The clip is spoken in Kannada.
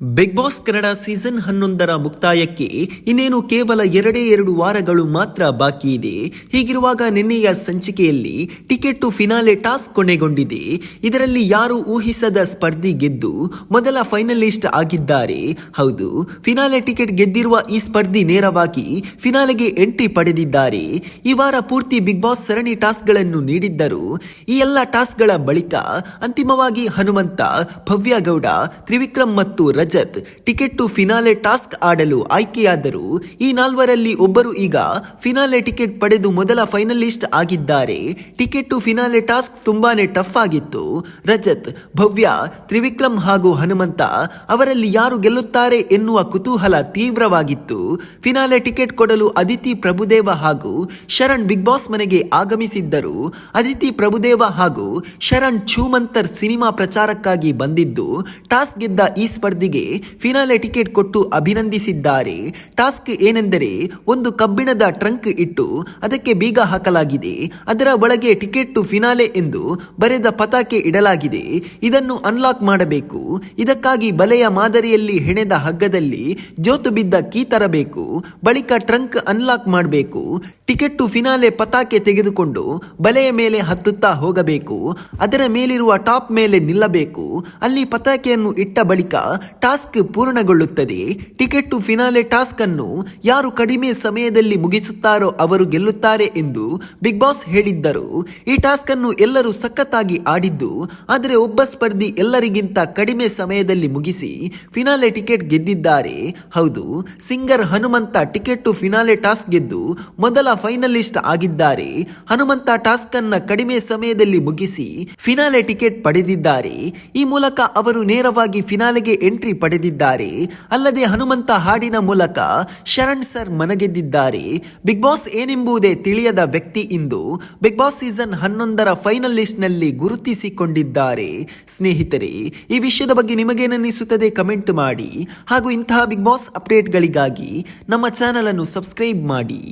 ಬಿಗ್ ಬಾಸ್ ಕನ್ನಡ ಸೀಸನ್ ಹನ್ನೊಂದರ ಮುಕ್ತಾಯಕ್ಕೆ ಇನ್ನೇನು ಕೇವಲ ಎರಡೇ ಎರಡು ವಾರಗಳು ಮಾತ್ರ ಬಾಕಿ ಇದೆ. ಹೀಗಿರುವಾಗ ನಿನ್ನೆಯ ಸಂಚಿಕೆಯಲ್ಲಿ ಟಿಕೆಟ್ ಟು ಫಿನಾಲೆ ಟಾಸ್ಕ್ ಕೊನೆಗೊಂಡಿದೆ. ಇದರಲ್ಲಿ ಯಾರು ಊಹಿಸದ ಸ್ಪರ್ಧಿ ಗೆದ್ದು ಮೊದಲ ಫೈನಲಿಸ್ಟ್ ಆಗಿದ್ದಾರೆ. ಹೌದು, ಫಿನಾಲೆ ಟಿಕೆಟ್ ಗೆದ್ದಿರುವ ಈ ಸ್ಪರ್ಧಿ ನೇರವಾಗಿ ಫಿನಾಲೆಗೆ ಎಂಟ್ರಿ ಪಡೆದಿದ್ದಾರೆ. ಈ ವಾರ ಪೂರ್ತಿ ಬಿಗ್ ಬಾಸ್ ಸರಣಿ ಟಾಸ್ಕ್ಗಳನ್ನು ನೀಡಿದ್ದರು. ಈ ಎಲ್ಲ ಟಾಸ್ಕ್ಗಳ ಬಳಿಕ ಅಂತಿಮವಾಗಿ ಹನುಮಂತ ಭವ್ಯ ಗೌಡ ತ್ರಿವಿಕ್ರಮ್ ಮತ್ತು Rajat ticket to finale task ಆಡಲು ಆಯ್ಕೆಯಾದರು ಈ ನಾಲ್ವರಲ್ಲಿ ಒಬ್ಬರು ಈಗ ಫಿನಾಲೆ ಟಿಕೆಟ್ ಪಡೆದು ಮೊದಲ ಫೈನಲಿಸ್ಟ್ ಆಗಿದ್ದಾರೆ. ಟಿಕೆಟ್ ಟು ಫಿನಾಲೆ ಟಾಸ್ಕ್ ತುಂಬಾನೇ ಟಫ್ ಆಗಿತ್ತು. ರಜತ್, ಭವ್ಯ, ತ್ರಿವಿಕ್ರಮ್ ಹಾಗೂ ಹನುಮಂತ ಅವರಲ್ಲಿ ಯಾರು ಗೆಲ್ಲುತ್ತಾರೆ ಎನ್ನುವ ಕುತೂಹಲ ತೀವ್ರವಾಗಿತ್ತು. ಫಿನಾಲೆ ಟಿಕೆಟ್ ಕೊಡಲು ಅದಿತಿ ಪ್ರಭುದೇವ ಹಾಗೂ ಶರಣ್ ಬಿಗ್ ಬಾಸ್ ಮನೆಗೆ ಆಗಮಿಸಿದ್ದರು. ಅದಿತಿ ಪ್ರಭುದೇವ ಹಾಗೂ ಶರಣ್ ಛೂಮಂತರ್ ಸಿನಿಮಾ ಪ್ರಚಾರಕ್ಕಾಗಿ ಬಂದಿದ್ದು ಟಾಸ್ಕ್ ಗೆದ್ದ ಈ ಸ್ಪರ್ಧಿಗೆ ಫಿನಾಲೆ ಟಿಕೆಟ್ ಕೊಟ್ಟು ಅಭಿನಂದಿಸಿದ್ದಾರೆ. ಟಾಸ್ಕ್ ಏನೆಂದರೆ ಒಂದು ಕಬ್ಬಿಣದ ಟ್ರಂಕ್ ಇಟ್ಟು ಅದಕ್ಕೆ ಬೀಗ ಹಾಕಲಾಗಿದೆ. ಅದರ ಒಳಗೆ ಟಿಕೆಟ್ ಟು ಫಿನಾಲೆ ಎಂದು ಬರೆದ ಪತಾಕೆ ಇಡಲಾಗಿದೆ. ಇದನ್ನು ಅನ್ಲಾಕ್ ಮಾಡಬೇಕು. ಇದಕ್ಕಾಗಿ ಬಲೆಯ ಮಾದರಿಯಲ್ಲಿ ಹೆಣೆದ ಹಗ್ಗದಲ್ಲಿ ಜೋತು ಬಿದ್ದ ಕೀ ತರಬೇಕು. ಬಳಿಕ ಟ್ರಂಕ್ ಅನ್ಲಾಕ್ ಮಾಡಬೇಕು. ಟಿಕೆಟ್ ಟು ಫಿನಾಲೆ ಪತಾಕೆ ತೆಗೆದುಕೊಂಡು ಬಲೆಯ ಮೇಲೆ ಹತ್ತುತ್ತಾ ಹೋಗಬೇಕು. ಅದರ ಮೇಲಿರುವ ಟಾಪ್ ಮೇಲೆ ನಿಲ್ಲಬೇಕು. ಅಲ್ಲಿ ಪತಾಕೆಯನ್ನು ಇಟ್ಟ ಬಳಿಕ ಟಾಸ್ಕ್ ಪೂರ್ಣಗೊಳ್ಳುತ್ತದೆ. ಟಿಕೆಟ್ ಟು ಫಿನಾಲೆ ಟಾಸ್ಕ್ ಅನ್ನು ಯಾರು ಕಡಿಮೆ ಸಮಯದಲ್ಲಿ ಮುಗಿಸುತ್ತಾರೋ ಅವರು ಗೆಲ್ಲುತ್ತಾರೆ ಎಂದು ಬಿಗ್ ಬಾಸ್ ಹೇಳಿದ್ದರು. ಈ ಟಾಸ್ಕ್ ಅನ್ನು ಎಲ್ಲರೂ ಸಖತ್ತಾಗಿ ಆಡಿದ್ದು, ಆದರೆ ಒಬ್ಬ ಸ್ಪರ್ಧಿ ಎಲ್ಲರಿಗಿಂತ ಕಡಿಮೆ ಸಮಯದಲ್ಲಿ ಮುಗಿಸಿ ಫಿನಾಲೆ ಟಿಕೆಟ್ ಗೆದ್ದಿದ್ದಾರೆ. ಹೌದು, singer Hanumantha ticket to finale task ಗೆದ್ದು ಮೊದಲ ಫೈನಲಿಸ್ಟ್ ಆಗಿದ್ದಾರೆ. ಹನುಮಂತ ಟಾಸ್ಕ್ ಅನ್ನ ಕಡಿಮೆ ಸಮಯದಲ್ಲಿ ಮುಗಿಸಿ ಫಿನಾಲೆ ಟಿಕೆಟ್ ಪಡೆದಿದ್ದಾರೆ. ಈ ಮೂಲಕ ಅವರು ನೇರವಾಗಿ ಫಿನಾಲೆಗೆ ಎಂಟ್ರಿ ಪಡೆದಿದ್ದಾರೆ. ಅಲ್ಲದೆ ಹನುಮಂತ ಹಾಡಿನ ಮೂಲಕ ಶರಣ್ ಸರ್ ಮನಗೆದ್ದಿದ್ದಾರೆ. ಬಿಗ್ ಬಾಸ್ ಏನೆಂಬುದೇ ತಿಳಿಯದ ವ್ಯಕ್ತಿ ಇಂದು ಬಿಗ್ ಬಾಸ್ ಸೀಸನ್ ಹನ್ನೊಂದರ ಫೈನಲ್ ಲಿಸ್ಟ್ನಲ್ಲಿ ಗುರುತಿಸಿಕೊಂಡಿದ್ದಾರೆ. ಸ್ನೇಹಿತರೆ, ಈ ವಿಷಯದ ಬಗ್ಗೆ ನಿಮಗೇನಿಸುತ್ತದೆ ಕಮೆಂಟ್ ಮಾಡಿ. ಹಾಗೂ ಇಂತಹ ಬಿಗ್ ಬಾಸ್ ಅಪ್ಡೇಟ್ಗಳಿಗಾಗಿ ನಮ್ಮ ಚಾನಲ್ ಅನ್ನು ಸಬ್ಸ್ಕ್ರೈಬ್ ಮಾಡಿ.